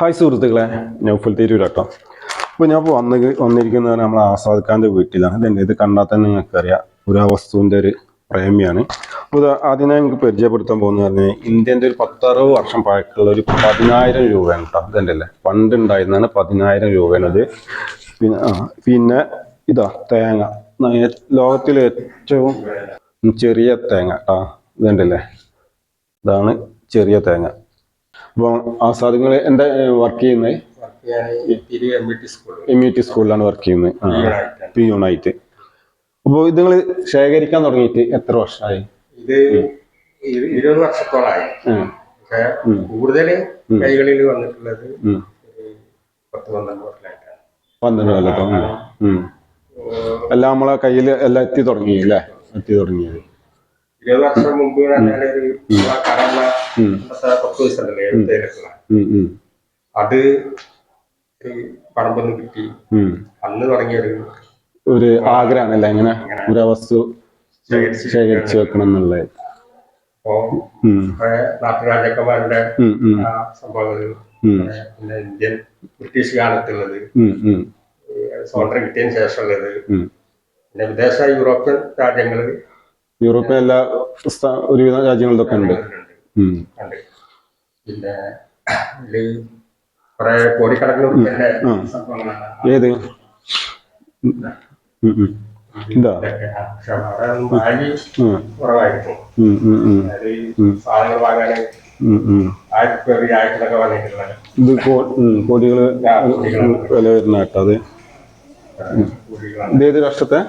Hi സുഹൃത്തുക്കളെ നൗഫൽ തിരൂരാട്ടോ. അപ്പോൾ ഞാൻ ഇപ്പോൾ വന്ന് വന്നിരിക്കുന്നത് നമ്മൾ ആസാദ്ഖാന്റെ വീട്ടിലാണ്. ഇതുണ്ട് ഇത് കണ്ടാൽ തന്നെ നിങ്ങൾക്കറിയാം. ഒരു ആ വസ്തുവിന്റെ ഒരു പ്രേമിയാണ്. അപ്പോൾ ആദ്യം ഞാൻ നിങ്ങൾക്ക് പരിചയപ്പെടുത്താൻ പോകുന്നത് പറഞ്ഞാൽ ഇന്ത്യന്റെ ഒരു പത്തറുപത് വർഷം പഴക്കമുള്ള ഒരു പതിനായിരം രൂപയാണ് കേട്ടോ. ഇതുണ്ടല്ലേ പണ്ട് ഉണ്ടായിരുന്നതാണ് പതിനായിരം രൂപയാണ് ഇത് പിന്നെ പിന്നെ ഇതാ തേങ്ങ. ലോകത്തിലെ ഏറ്റവും ചെറിയ തേങ്ങ കേട്ടോ. ഇതുണ്ടല്ലേ ഇതാണ് ചെറിയ തേങ്ങ. അപ്പോൾ സാധനങ്ങൾ എന്താ വർക്ക് ചെയ്യുന്നത് എം ഇ ടി സ്കൂളിലാണ് വർക്ക് ചെയ്യുന്നത് പിയൂണായിട്ടാണ്. പി യൂണായിട്ട് അപ്പോൾ ഇത് നിങ്ങൾ ശേഖരിക്കാൻ തുടങ്ങിയിട്ട് എത്ര വർഷമായി? ഇത് ഇരു- ഇരുപത് വർഷത്തോളമായി പക്ഷെ കൂടുതൽ കൈകളിൽ വന്നിട്ടുള്ളത് പത്ത് പന്ത്രണ്ട് വർഷമായിട്ടാണ്. പന്ത്രണ്ട് കൊല്ലത്തോ. എല്ലാം നമ്മളെ കയ്യിൽ എല്ലാം എത്തി തുടങ്ങി അല്ലേ? എത്തി തുടങ്ങിയത്. ഇരുപത് വർഷം മുമ്പ് ഒരു കടന്ന പത്ത് അത് പറമ്പൊന്ന് കിട്ടി. അന്ന് തുടങ്ങിയ ഒരു ആഗ്രഹമാണല്ലേ അങ്ങനെ ഒരു വസ്തു ശേഖരിച്ച് വെക്കണം. എന്നുള്ളത്. അപ്പോ നാട്ടുരാജാക്കന്മാരുടെ സംഭവങ്ങൾ പിന്നെ ഇന്ത്യൻ ബ്രിട്ടീഷ് കാലത്തുള്ളത്. സ്വാതന്ത്ര്യം കിട്ടിയതിന് ശേഷമുള്ളത്. പിന്നെ വിദേശ യൂറോപ്യൻ രാജ്യങ്ങളിൽ യൂറോപ്യൻ എല്ലാ ഒരുവിധ രാജ്യങ്ങളിലൊക്കെ ഉണ്ട്. പിന്നെ കുറെ കോടിക്കണക്കിന് ഏത്? കോടികൾ. ഇതാ. ഇത് കോടികൾ വില വരുന്ന കേട്ടോ അത്. ഇതേത് രാഷ്ട്രത്തെ?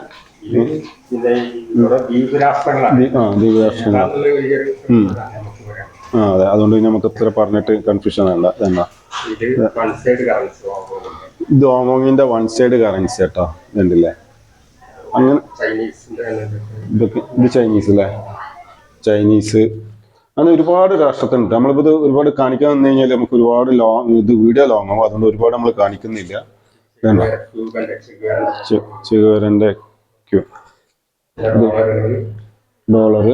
ആ അതെ അതുകൊണ്ട് നമുക്ക് ഇത്ര പറഞ്ഞിട്ട് കൺഫ്യൂഷൻ വേണ്ട എന്നാ? ഇത് വൺ സൈഡ് കറൻസി പോകുന്നത് ഇത് ഹോങ്കോങ്ങിന്റെ വൺ സൈഡ് കറൻസി കേട്ടോ ഇതുണ്ടല്ലേ അങ്ങനെ ഇത്. ചൈനീസ് അല്ലേ? ചൈനീസ് അങ്ങനെ ഒരുപാട് രാഷ്ട്രത്തിനുണ്ട്. നമ്മളിപ്പോൾ ഇത് ഒരുപാട് കാണിക്കാൻ വന്നു കഴിഞ്ഞാൽ നമുക്ക് ഒരുപാട് ലോങ് ഇത് വീഡിയോ ലോങ് ആവും. അതുകൊണ്ട് ഒരുപാട് നമ്മൾ കാണിക്കുന്നില്ല. ചെകുവരന്റെ ക്യൂ ഡോളർ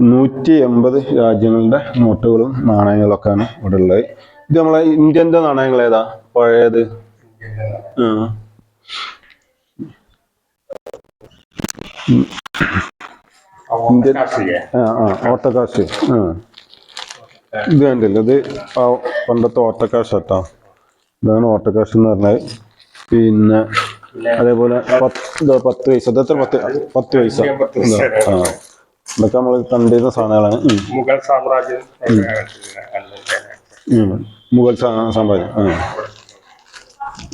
നൂറ്റി എൺപത് രാജ്യങ്ങളുടെ നോട്ടുകളും നാണയങ്ങളൊക്കെയാണ് ഇവിടെ ഉള്ളത്. ഇത് നമ്മളെ ഇന്ത്യന്റെ നാണയങ്ങൾ ഏതാ? പഴയത്. കാശില്ലേ ആ ആ ഓട്ടക്കാശ്. ഇത് കണ്ടില്ല? ഇത് പണ്ടത്തെ ഓട്ടക്കാശ് കേട്ടോ. ഇതാണ് ഓട്ടക്കാശ് എന്ന് പറഞ്ഞാൽ പിന്നെ അതേപോലെ പത്ത് വയസ്സ് പത്ത് പൈസ പത്ത്? പത്ത് പൈസ. പൈസ. ആ. ഇതൊക്കെ നമ്മൾ കണ്ടിരുന്ന സാധനങ്ങളാണ്. മുഗൾ സാമ്രാജ്യം മുഗൾ സാമ്രാജ്യം ആ.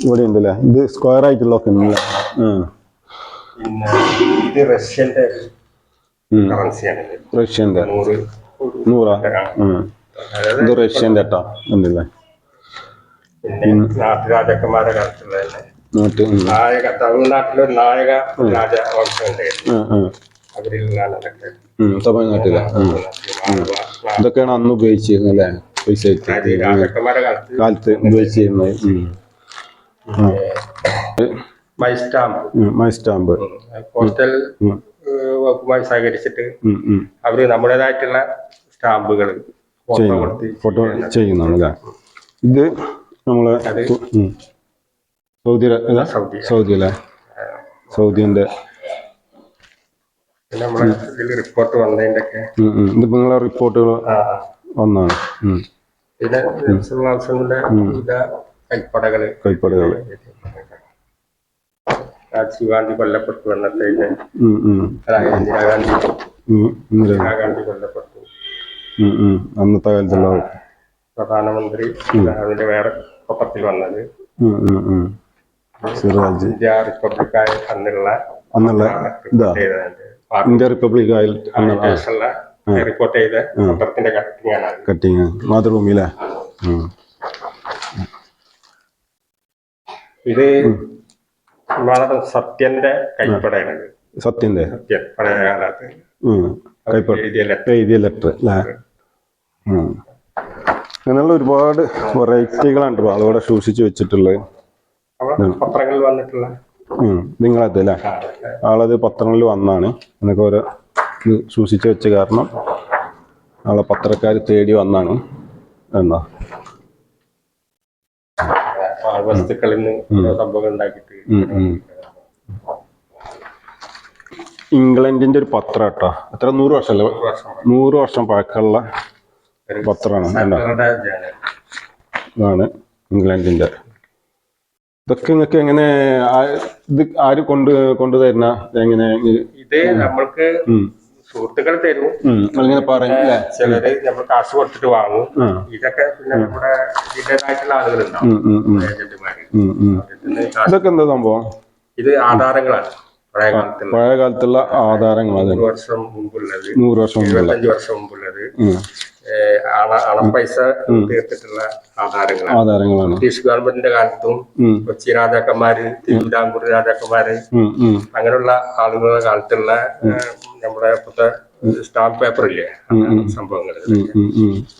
ഇവിടെ ഉണ്ടല്ലേ? ഇത് സ്ക്വയർ ആയിട്ടുള്ളതൊക്കെ ഉണ്ടല്ലേ? ആ. പിന്നെ ഇത് റഷ്യന്റെ റഷ്യന്റെ നൂറ് ഇത് റഷ്യന്റെ കേട്ടോ ഉണ്ടല്ലേ? പിന്നെ നാട്ടുരാജാക്കന്മാരുടെ കാലത്തുള്ള. നായക തമിഴ്നാട്ടിലൊരു നായക അതൊക്കെ തമിഴ്നാട്ടിലെ. ഇതൊക്കെയാണ് അന്ന് ഉപയോഗിച്ചിരുന്നത് അല്ലേ? പൈസ കാലത്ത് ഉപയോഗിച്ചിരുന്നത്. My stamp my stamp postal വകുപ്പുമായി സഹകരിച്ചിട്ട്. അവർ നമ്മുടേതായിട്ടുള്ള സ്റ്റാമ്പുകൾ ഫോട്ടോ ചെയ്യുന്നു. ചെയ്യുന്നതാണ് ഇത് നമ്മളെ. സൗദി? Saudi Saudi. അല്ലേ സൗദിന്റെ പിന്നെ നമ്മളെ ഇതിൽ റിപ്പോർട്ട് വന്നതിന്റെ ഒക്കെ. ഇതിപ്പോ നിങ്ങളെ റിപ്പോർട്ടുകൾ ഒന്നാണ്. പിന്നെ കൈപ്പടകൾ. കൈപ്പടകൾ രാജീവ് ഗാന്ധി കൊല്ലപ്പെട്ടു. അതായത് ഇന്ദിരാഗാന്ധി. ഇന്ദിരാഗാന്ധി കൊല്ലപ്പെട്ടു. അന്നത്തെ കാലത്തുള്ള പ്രധാനമന്ത്രി അതിന്റെ വേറെ ഒപ്പത്തിൽ വന്നത്. സിറാജ് ഇന്ത്യ റിപ്പബ്ലിക്കായ അന്നുള്ള അന്നുള്ള ഇതാ ഇന്ത്യ റിപ്പബ്ലിക് ആയ റിപ്പോർട്ട് ചെയ്ത പത്രത്തിന്റെ കട്ടിംഗ് ആണ് കട്ടിങ് മാതൃഭൂമിയിലെ ഉം. ഇത് വളരെ സത്യന്റെ കൈപ്പടയാണ് സത്യന്റെ. സത്യൻ പഴയ കാലത്ത്. എഴുതിയ ലെറ്റർ അല്ലേ? അങ്ങനെയുള്ള ഒരുപാട് വെറൈറ്റികളാണ് ആളുകളെ സൂക്ഷിച്ചു വെച്ചിട്ടുള്ളത്. പത്രങ്ങളിൽ വന്നിട്ടുള്ള. നിങ്ങളത് അല്ലേ? ആളത് പത്രങ്ങളിൽ വന്നാണ്. എന്നൊക്കെ ഓരോ ഇത് സൂക്ഷിച്ചു വെച്ച കാരണം ആളെ പത്രക്കാർ തേടി വന്നാണ് എന്നാ. വസ്തുക്കളിൽ നിന്ന് ഉണ്ടാക്കിയിട്ട്. ഇംഗ്ലണ്ടിന്റെ ഒരു പത്രം കേട്ടോ. എത്ര? നൂറ് വർഷമല്ലേ നൂറ് വർഷം. പഴക്കമുള്ള പത്രമാണ്. ഇതാണ് ഇംഗ്ലണ്ടിന്റെ. ഇതൊക്കെ നിങ്ങൾക്ക് എങ്ങനെ ഇത് ആര് കൊണ്ട് കൊണ്ടുതരുന്ന എങ്ങനെ ഈ- ഇത് നമ്മൾക്ക് സുഹൃത്തുക്കൾ തരും. അങ്ങനെ പറയും ചിലര് നമ്മൾ കാശ് കൊടുത്തിട്ട് വാങ്ങും. ഇതൊക്കെ പിന്നെ നമ്മുടെ ഇതിന്റെതായിട്ടുള്ള ആളുകളുണ്ടാവും. ഏജന്റുമാര് ഇതൊക്കെ എന്താ സംഭവം? ഇത് ആധാരങ്ങളാണ്. പഴയ കാലത്തുള്ള നൂറ് വർഷം മുമ്പുള്ളത്. നൂറ് വർഷം മുമ്പുള്ളത് അഞ്ചു വർഷം മുമ്പുള്ളത്. അണ പൈസ തീർത്തിട്ടുള്ള ആധാരങ്ങളാണ്. ആധാരങ്ങളാണ്. ബ്രിട്ടീഷ് ഗവൺമെന്റിന്റെ കാലത്തും കൊച്ചി രാജാക്കന്മാര് തിരുവിതാംകൂർ രാജാക്കന്മാര് അങ്ങനെയുള്ള ആളുകളുടെ കാലത്തുള്ള നമ്മുടെ ഇപ്പോഴത്തെ സ്റ്റാമ്പ് പേപ്പർ ഇല്ലേ സംഭവങ്ങൾ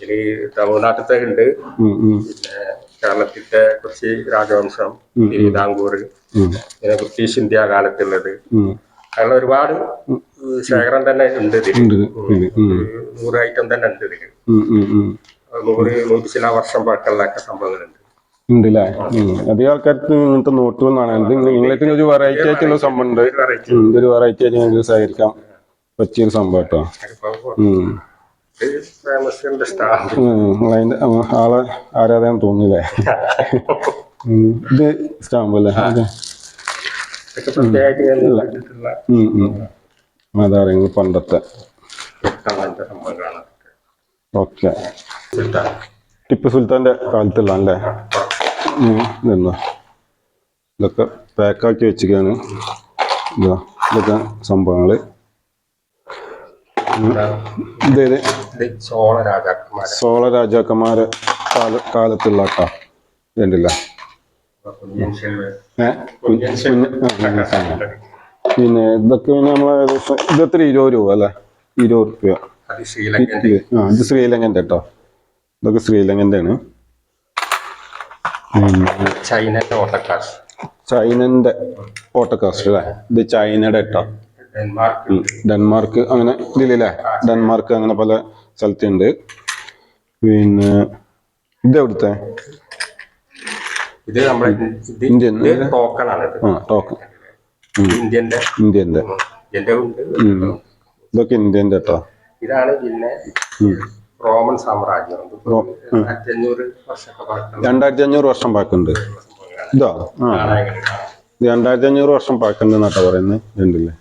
ഇനി തമിഴ്നാട്ടിലത്തെ ഉണ്ട്. പിന്നെ കേരളത്തിലെ കൊച്ചി രാജവംശം തിരുവിതാംകൂർ പിന്നെ ബ്രിട്ടീഷ് ഇന്ത്യ കാലത്തുള്ളത്. അങ്ങനെ ഒരുപാട് ശേഖരം തന്നെ ഉണ്ട് ഇതിൽ നൂറ് ഐറ്റം തന്നെ ഉണ്ട് ഇതിൽ. നൂറ് നൂറ്റി ചില വർഷം പഴക്കമുള്ള സംഭവങ്ങളുണ്ട്. ഉണ്ടല്ലേ? ഉം. അധികം ആൾക്കാർക്ക് ഇങ്ങനത്തെ നോട്ടുകൾ കാണാൻ ഇംഗ്ലണ്ടിൽ ഒരു വെറൈറ്റി ആയിട്ടുള്ള സംഭവം ഉണ്ട്. ഒരു വെറൈറ്റി ആയിട്ട് ഞങ്ങൾക്ക് സഹകരിക്കാം പറ്റിയൊരു സംഭവം കേട്ടോ. ആളെ ആരാധന തോന്നില്ലേ ഇത് സ്റ്റാമ്പ് അല്ലേ? അതാ. പണ്ടത്തെ. ഓക്കെ. സുൽത്താൻ. ടിപ്പു സുൽത്താന്റെ കാലത്തുള്ള അല്ലേ ഇതെന്നാ ഇതൊക്കെ പാക്കാക്കി വെച്ചിരിക്കുകയാണ്. ഇതാ ഇതൊക്കെ സംഭവങ്ങൾ ഇതേത്? സോള രാജാക്കന്മാരെ. കാല കാലത്തുള്ള കേട്ടോ ഇതുണ്ടല്ല. പിന്നെ ഇതൊക്കെ പിന്നെ നമ്മളെ ഏകദേശം ഇതെത്ര ഇരുപത് രൂപ അല്ലേ? ഇരുപത് രൂപ ആ ഇത് ശ്രീലങ്കന്റെ കേട്ടോ. ഇതൊക്കെ ശ്രീലങ്കന്റെ ആണ് പിന്നെ ചൈനന്റെ ഓട്ടക്കാശ് ചൈനന്റെ ഓട്ടോകാസ്റ്റ് അല്ലേ? ഇത് ചൈനയുടെ ഇട്ടോ? ഡെൻമാർക്ക്. അങ്ങനെ ഇതിലല്ലേ ഡെൻമാർക്ക് അങ്ങനെ പല സ്ഥലത്തുണ്ട്. പിന്നെ ഇത് എവിടുത്തെ? ഇത് നമ്മുടെ ഇന്ത്യൻ. ഇത് ടോക്കണാണ് ഇത്. ആ ടോക്കൺ. ഇന്ത്യന്റെ ഇന്ത്യന്റെ. ഇതൊക്കെ ഇന്ത്യന്റെ കേട്ടോ. ഇതാണ് പിന്നെ. റോമൻ സാമ്രാജ്യം രണ്ടായിരത്തി അഞ്ഞൂറ് വർഷം പാക്കുണ്ട്. ഇതോ. രണ്ടായിരത്തി അഞ്ഞൂറ് വർഷം പാക്കുണ്ട് എന്നാട്ടാ പറയുന്നത് രണ്ടില്ലേ.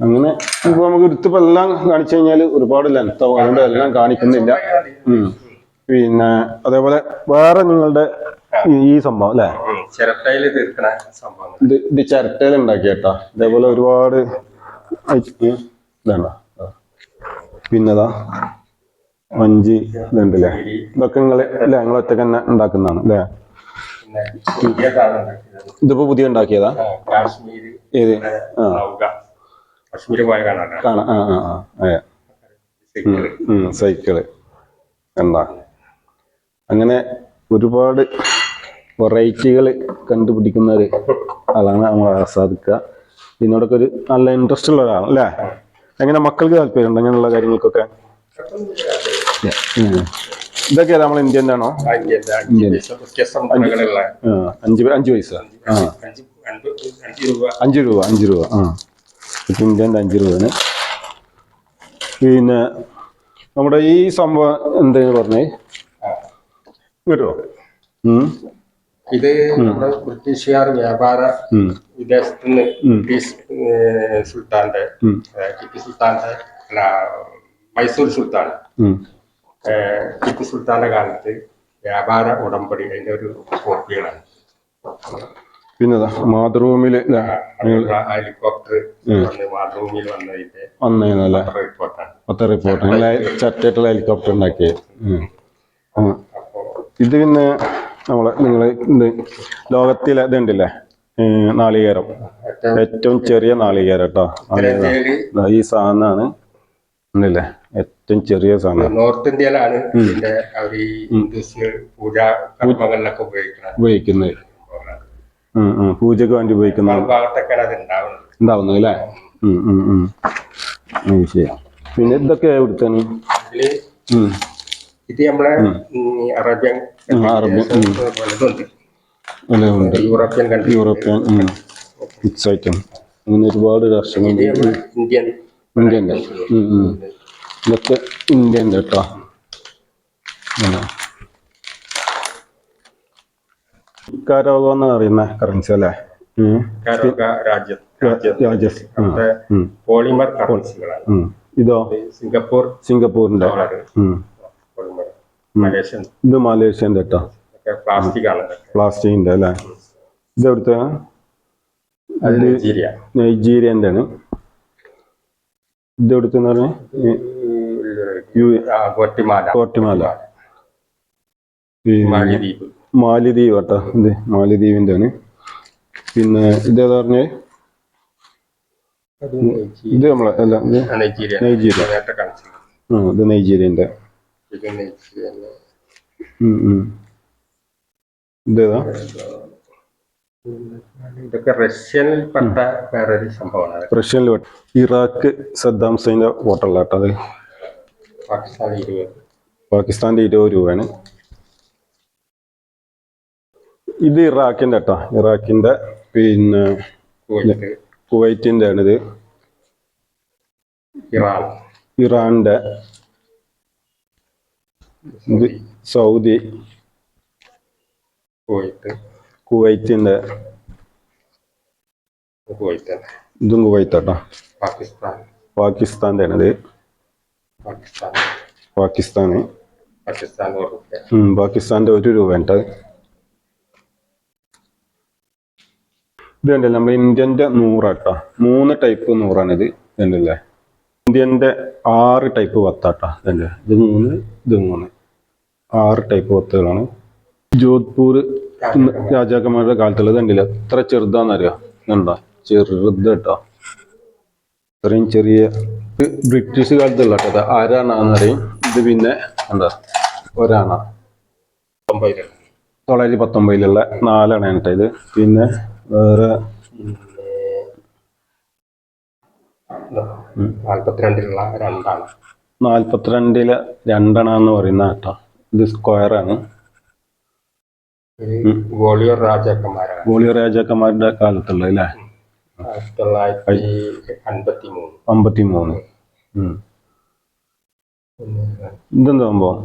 അങ്ങനെ ഇപ്പൊ നമുക്ക് എടുത്തിപ്പോ എല്ലാം കാണിച്ചു കഴിഞ്ഞാൽ ഒരുപാട് ലെങ്ത് അതുകൊണ്ട് എല്ലാം കാണിക്കുന്നില്ല. പിന്നെ അതേപോലെ വേറെ നിങ്ങളുടെ ഈ- സംഭവം അല്ലേ? ചിരട്ടയിൽ ചിരട്ടയിൽ തീർക്കണ സംഭവം ഇത് ചിരട്ടയിൽ ഉണ്ടാക്കിയേട്ടാ. അതേപോലെ ഒരുപാട്. ഇതാണ്ടോ. പിന്നെതാ ഇതുണ്ട് അല്ലേ ഇതൊക്കെ നിങ്ങൾ അല്ലേ? നിങ്ങൾ ഒറ്റയ്ക്ക് തന്നെ ഉണ്ടാക്കുന്നതാണ് അല്ലേ. ഇതിപ്പോ പുതിയ ഉണ്ടാക്കിയതാ? ഏത്? ആ. നൗക കാശ്മീര് പോയ കാണാനാണ് കാണാം. ആ ആ ആ. അതെ. സൈക്കിൾ. എന്താ അങ്ങനെ ഒരുപാട് വെറൈറ്റികൾ കണ്ടുപിടിക്കുന്ന ഒരു ആളാണ് നമ്മൾ ആസ്വാദിക്കുക. ഇതിനോടൊക്കെ ഒരു നല്ല ഇൻട്രസ്റ്റ് ഉള്ള ഒരാളാണ് അല്ലേ? എങ്ങനെ മക്കൾക്ക് താല്പര്യമുണ്ട് അങ്ങനെയുള്ള കാര്യങ്ങൾക്കൊക്കെ. ഇതൊക്കെ നമ്മൾ ഇന്ത്യന്റെ. ആണോ അഞ്ചു അഞ്ച് പൈസ. അഞ്ചു രൂപ. അഞ്ച് രൂപ ആ. ഇപ്പം ഇന്ത്യന്റെ അഞ്ച് രൂപയാണ് പിന്നെ നമ്മുടെ ഈ സംഭവം എന്തെങ്കിലും പറഞ്ഞേ. വരുമോ ഇത് നമ്മുടെ ബ്രിട്ടീഷുകാർ വ്യാപാര വിദേശത്ത് നിന്ന് ബ്രിട്ടീഷ് സുൽത്താന്റെ ടിപ്പു സുൽത്താന്റെ അല്ല മൈസൂർ സുൽത്താൻ ടിപ്പു സുൽത്താന്റെ കാലത്ത് വ്യാപാര ഉടമ്പടി അതിന്റെ ഒരു കോപ്പികളാണ്. പിന്നെ മാതൃഭൂമിയിൽ ഹെലികോപ്റ്റർ മാതൃഭൂമിയിൽ വന്നതിന്റെ വന്നേന്നല്ലേ റിപ്പോർട്ടാണ്. റിപ്പോർട്ട്. നിങ്ങൾ ഹെലികോപ്റ്റർ ഉണ്ടാക്കിയത്. ഇത് പിന്നെ നമ്മളെ നിങ്ങൾ ഇത് ലോകത്തിലെ ഇതുണ്ടല്ലേ? നാളികേരം. ഏറ്റവും ചെറിയ നാളികേരം കേട്ടോ. ഈ സാധനമാണ് ഉണ്ടല്ലേ? ഏറ്റവും ചെറിയ സാധനം. നോർത്ത് ഇന്ത്യയിലാണ് ഉപയോഗിക്കുന്നത്. ഉം. വേണ്ടി ഉപയോഗിക്കുന്ന ഉണ്ടാവുന്നു ഉണ്ടാവുന്നത്. അല്ലേ? ഉം, ഉം, ഉം. ശരി പിന്നെ ഇതൊക്കെ എവിടുത്തെ ഇത് നമ്മളെ Arabian European European mix item അങ്ങനെ ഒരുപാട് രാഷ്ട്രങ്ങൾ ഇന്ത്യൻ. ഇന്ത്യന്റെ ഇതൊക്കെ ഇന്ത്യന്റെ കേട്ടോ. കരോഗം എന്ന് പറയുന്ന? കറൻസി അല്ലേ. പോളിമർ കറൻസികളാണ്. ഇതോ? സിംഗപ്പൂർ സിംഗപ്പൂരിന്റെ മലേഷ്യൻ. ഇത് മലേഷ്യന്റെ കേട്ടോ പ്ലാസ്റ്റിക് ആണ്. പ്ലാസ്റ്റിക്കിന്റെ അല്ലേ? ഇത് എവിടുത്തെ അത് നൈജീരിയ. നൈജീരിയന്റെ ആണ് ഇത് എവിടുത്തെന്ന് പറഞ്ഞ കോട്ടിമാല മാലിദ്വീപ്. മാലിദ്വീപ് കേട്ടോ. ഇത് മാലിദ്വീപിന്റെ ആണ് പിന്നെ ഇതേതാ പറഞ്ഞേ? ഇത് നമ്മളെ അല്ല നൈജീരിയ. നൈജീരിയ. ഇത് നൈജീരിയന്റെ. ഇതൊക്കെ റഷ്യനിൽ പെട്ട വേറൊരു സംഭവമാണ്. റഷ്യനിൽ ഇറാഖ് സദ്ദാം ഹുസൈന്റെ ഹോട്ടലിലാണ് കേട്ടോ അത്. പാകിസ്ഥാൻ ഇരുപത്. പാകിസ്ഥാന്റെ ഇരുപത് രൂപയാണ്. ഇത് ഇറാഖിന്റെ കേട്ടോ ഇറാഖിന്റെ പിന്നെ കുവൈറ്റ്. കുവൈറ്റിന്റെ ആണിത് ഇറാൻ. ഇറാന്റെ ഇത് സൗദി കുവൈത്ത് കുവൈറ്റ് ഇതും കുവൈറ്റ് പാകിസ്ഥാൻ. പാകിസ്ഥാന്റെ ആണിത് പാകിസ്ഥാൻ പാകിസ്ഥാന് ഒരു പാകിസ്ഥാന്റെ ഒരു രൂപ ഉണ്ട് ഇത് കണ്ടില്ലേ നമ്മൾ ഇന്ത്യന്റെ നൂറാട്ടോ. മൂന്ന് ടൈപ്പ് നൂറാണിത്. കണ്ടില്ലേ? ഇന്ത്യന്റെ ആറ് ടൈപ്പ് പത്താട്ടോ. ഇതല്ലേ ഇത് മൂന്ന് ഇത് മൂന്ന്. ആറ് ടൈപ്പ് പത്തുകളാണ് ജോധ്പൂർ രാജാക്കന്മാരുടെ കാലത്തുള്ളത് കണ്ടില്ല. എത്ര ചെറുതാന്നറിയാം? എന്താ ചെറുത് കേട്ടോ ഇത്രയും ചെറിയ ബ്രിട്ടീഷ് കാലത്തുള്ള കേട്ടോ ആരാണെന്നറിയും? ഇത് പിന്നെ എന്താ ഒരാണ. തൊള്ളായിരത്തി പത്തൊമ്പതിലുള്ള നാലാണ് കേട്ടോ ഇത്. പിന്നെ വേറെ നാൽപ്പത്തിരണ്ടിലുള്ള രണ്ടാണ്. നാൽപ്പത്തിരണ്ടിലെ രണ്ടെണ്ണ എന്ന് പറയുന്ന കേട്ടോ ഇത് സ്ക്വയറാണ് ഗോളിയർ രാജാക്കന്മാരാണ്. ഗോളിയർ രാജാക്കന്മാരുടെ കാലത്തുള്ള അല്ലേ? ആയിരത്തി തൊള്ളായിരത്തി അൻപത്തി മൂന്ന് അമ്പത്തി മൂന്ന് ഇതെന്താ സംഭവം?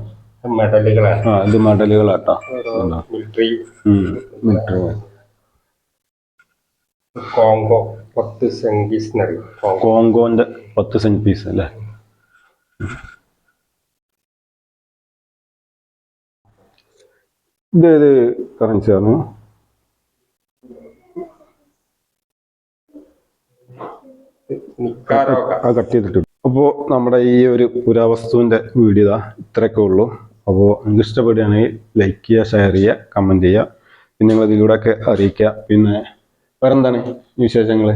മെഡലുകളാണ്. ആ ഇത് മെഡലുകളാട്ടോ. മിലിറ്ററി മിലിറ്ററി കോങ്കോ പത്ത് സെങ്കീസ് പീസ് കോങ്കോ. കോങ്കോന്റെ പത്ത് സെന്റ് പീസ് അല്ലേ? ഇത് കറൻസിയാണ് ആ കട്ട് ചെയ്തിട്ട്. അപ്പോൾ നമ്മുടെ ഈ ഒരു പുരാവസ്തുവിന്റെ വീഡിയോ ഇതാ ഇത്രയൊക്കെ ഉള്ളൂ. അപ്പോൾ നിങ്ങൾക്ക് ഇഷ്ടപ്പെടുകയാണെങ്കിൽ ലൈക്ക് ചെയ്യുക ഷെയർ ചെയ്യുക കമന്റ് ചെയ്യുക. പിന്നെ നിങ്ങൾ ഇതിലൂടെയൊക്കെ അറിയിക്കുക. പിന്നെ വേറെന്താണ് വിശേഷങ്ങൾ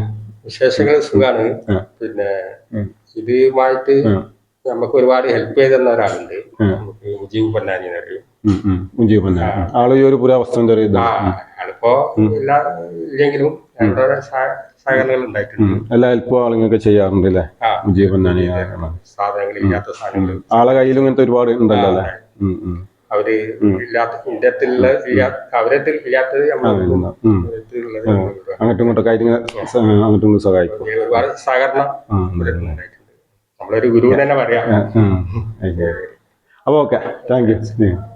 വിശേഷങ്ങൾ സുഖമാണ് പിന്നെ. ഇതുമായിട്ട് നമുക്ക് ഒരുപാട് ഹെൽപ്പ് ചെയ്തെന്ന ഒരാളുണ്ട്. നമുക്ക് മുജീബ് പൊന്നാനി എന്നറിയും തന്നെ ആൾ ഈ ഒരു ഇതാണ്. എല്ലാ ഇല്ലെങ്കിലും രണ്ടോടെ സഹകരണങ്ങൾ ഉണ്ടായിട്ടുണ്ട്. എല്ലാ ഹെൽപ്പും ചെയ്യാറുണ്ട് അല്ലേ? മുജീബ് തന്നെയാണ് സാധനങ്ങൾ ഇല്ലാത്ത സാധനങ്ങൾ. ആളെ കയ്യിലും ഇങ്ങനത്തെ ഒരുപാട് ഉണ്ടല്ലോ അല്ലേ. അവർ ഇല്ലാത്ത ഇല്ലാത്തത് അങ്ങോട്ടും ഇങ്ങോട്ടും കാര്യങ്ങൾ സ- അങ്ങോട്ടും സഹായിക്കും. ഒരുപാട് സഹകരണം നമ്മളൊരു ഗുരു തന്നെ പറയാം. അപ്പോൾ ഓക്കെ. Thank you.